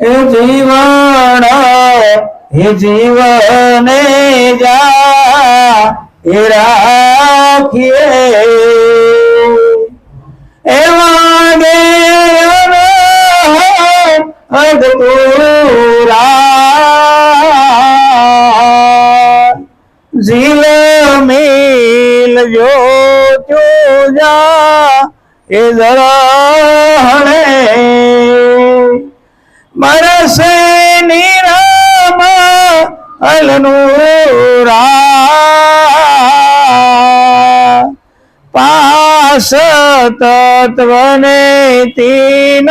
એ જીવન હે જીવને જા એ રાખીએ. એ વાગે અગતુરા જીલ મિલ જો જા એ જરહણે મરસે નિરામ અલનુરા પાસ તત્વને તીન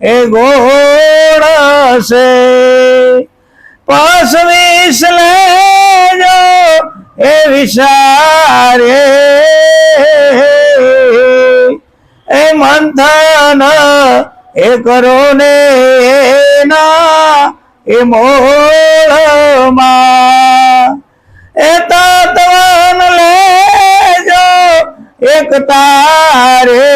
એ ગોળ છે પાસ વિસલે જો એ વિચારે એ મંથન, એ કરો ને એના એ મોળમાં. એ તત્વન લેજો, એક તારે.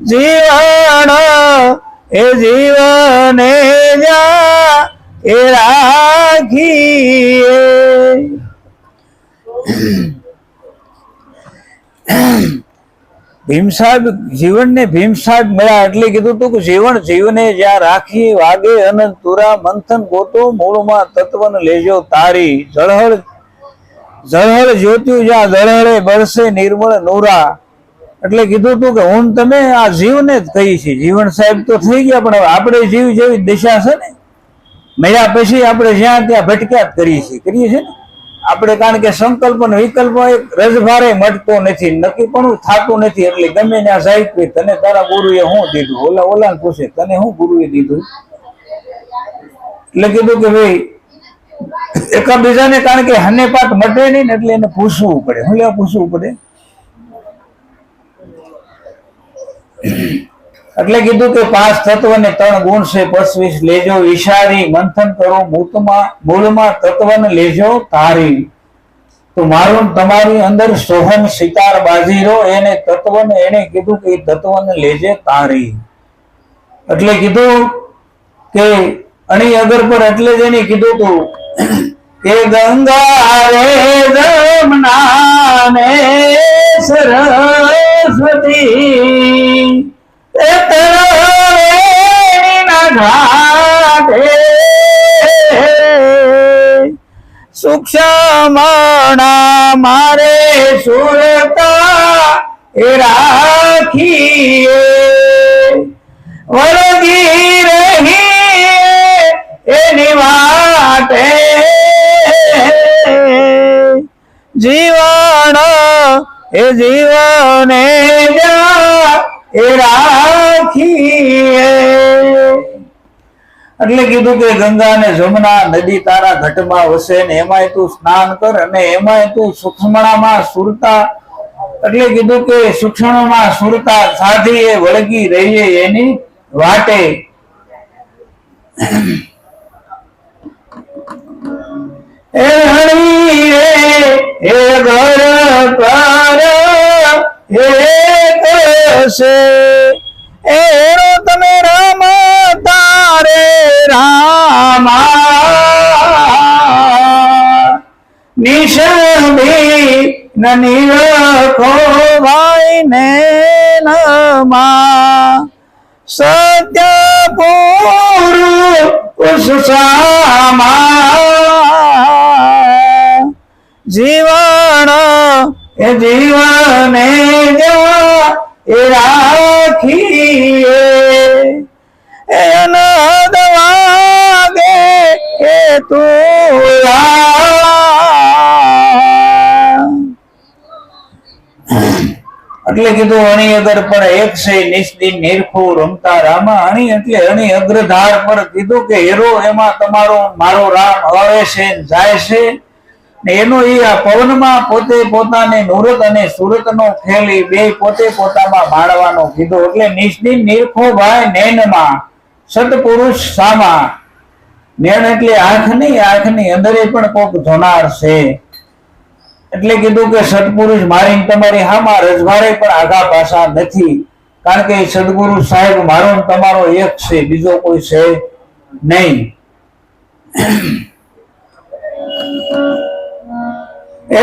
જીવન એ જીવને જા એ રાખીએ. ભીમ સાહેબ જીવનને ભીમ સાહેબ મળ્યા એટલે કીધું તું કે જીવન જીવને જ્યાં રાખી વાગે અને તુરા મંથન ગોતો, મૂળમાં તત્વને લેજો તારી. જળહળ જળહળ જ્યોત્યુ જ્યાં જળહળે બરસે નિર્મળ નૂરા. એટલે કીધું તું કે હું તમે આ જીવને જ કહી છે જીવન સાહેબ તો થઈ ગયા, પણ આપણે જીવ જેવી દિશા છે ને. મળ્યા પછી આપણે જ્યાં ત્યાં ભટક્યા જ કરીએ છીએ. કરીએ છીએ ને? આપણે કારણ કે સંકલ્પ અને વિકલ્પ એક રજભારે મટતો નથી નક્કી પણ થતું નથી, એટલે ગમે ત્યાં આ સાહિત્ય તને તારા ગુરુએ શું દીધું? ઓલા ઓલા પૂછે, તને શું ગુરુએ દીધું? એટલે કીધું કે ભાઈ, એકાબીજાને કારણ કે હને પાક મટે નહીં ને એટલે એને પૂછવું પડે. હું લેવા પૂછવું પડે? એટલે કીધું કે પાંચ તત્વ ને ત્રણ ગુણ છે પસવીસ લેજો ઈશારી મંથન કરો, મૂતમાં, મૂળમાં તત્વને લેજો, તારી. તો મારું તમારી અંદર સોહમ સિતાર બાજીરો એને તત્વને, એને કીધું કે તત્વ તત્વને લેજે તારી. એટલે કીધું કે અણી અગર પર એટલે જ એને કીધું તું કે ગંગા રે જમના ને સરસ્વતી. સૂક્ષ્મણા મારે સુરતા એ રાખીએ. વળગી રહી એની વાટે. જીવન એ જીવને જા, એ રાખીએ. એટલે કીધું કે ગંગા ને જમુના નદી તારા ઘટમાં વસે ને એમાંય તું સ્નાન કર અને એમાંય તું સુક્ષ્મણામાં સુરતા. એટલે કીધું કે સૂક્ષ્મમાં સુરતા સાધી એ વળગી રહીએ એની વાટે. એ હણી એ ઘર પર હે છે નિષભી નની રખો ભાઈ ને નમા સત્ય પુરુષ સામા જીવન એ જીવને જા એ રાખીએ એ અનાદ વાગે એ એટલે કીધું, અણી અગર પર એક છે નિષ્દિન નિરખો રમતા રામા. અણી એટલે અણી અગ્રધાર પર કીધું કે, હેરો, એમાં તમારો, મારો રામ આવે છે જાય છે. એનો એ આ પવનમાં પોતે પોતાને નુરત અને સુરતનો ખેલી બે પોતે પોતામાં માણવાનો કીધો. એટલે નિષ્દિન નિરખો ભાઈ નૈનમાં, સતપુરુષ સામા. નૈન એટલે આંખ નહીં આંખની અંદરે પણ કોક જોનાર છે. એટલે કીધું કે સદપુરુષ મારી તમારી હામાં રજવાડે પણ આઘા પાછા નથી. કારણ કે સદગુરુ સાહેબ, મારો તમારો એક છે, બીજો કોઈ છે નહીં. એ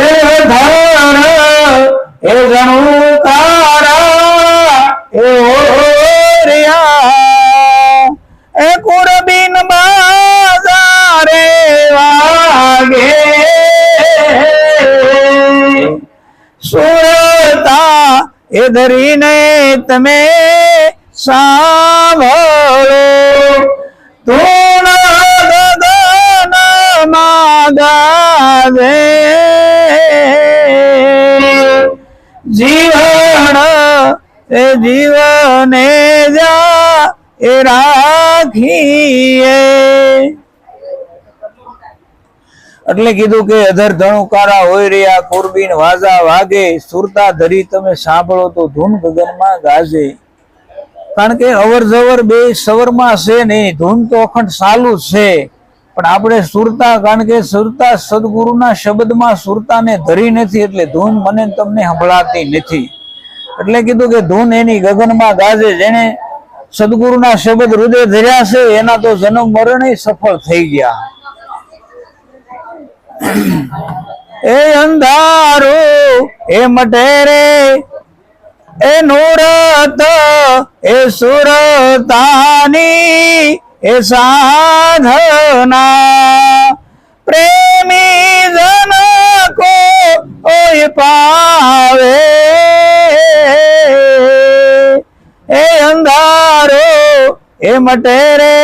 ધન એ જણું ધરીને તમે સાંભળો. તું માગાવે જીવન એ જીવને જા એ રાખીએ. એટલે કીધું કે, અધર ધણુકારા હોય રહ્યા કુરબીન વાજા વાગે, સુરતા ધરી તમે સાંભળો તો ધૂન ગગનમાં ગાજે. કારણ કે અવર જવર બે સવરમાં છે નહીં, ધૂન તો અખંડ ચાલુ છે. પણ આપણે સુરતા, કારણ કે સુરતા સદગુરુના શબ્દમાં સુરતાને ધરી નથી, એટલે ધૂન મને તમને સંભળાતી નથી. એટલે કીધું કે, ધૂન એની ગગનમાં ગાજે જેને સદગુરુના શબ્દ હૃદય ધર્યા છે, એના તો જન્મ મરણ સફળ થઈ ગયા. એ અંધારો, એ મટેરે એ નૂરત, એ સુરતાની, એ સાધના. પ્રેમી જન કો ઓય પાવે. એ અંધારો, એ મટેરે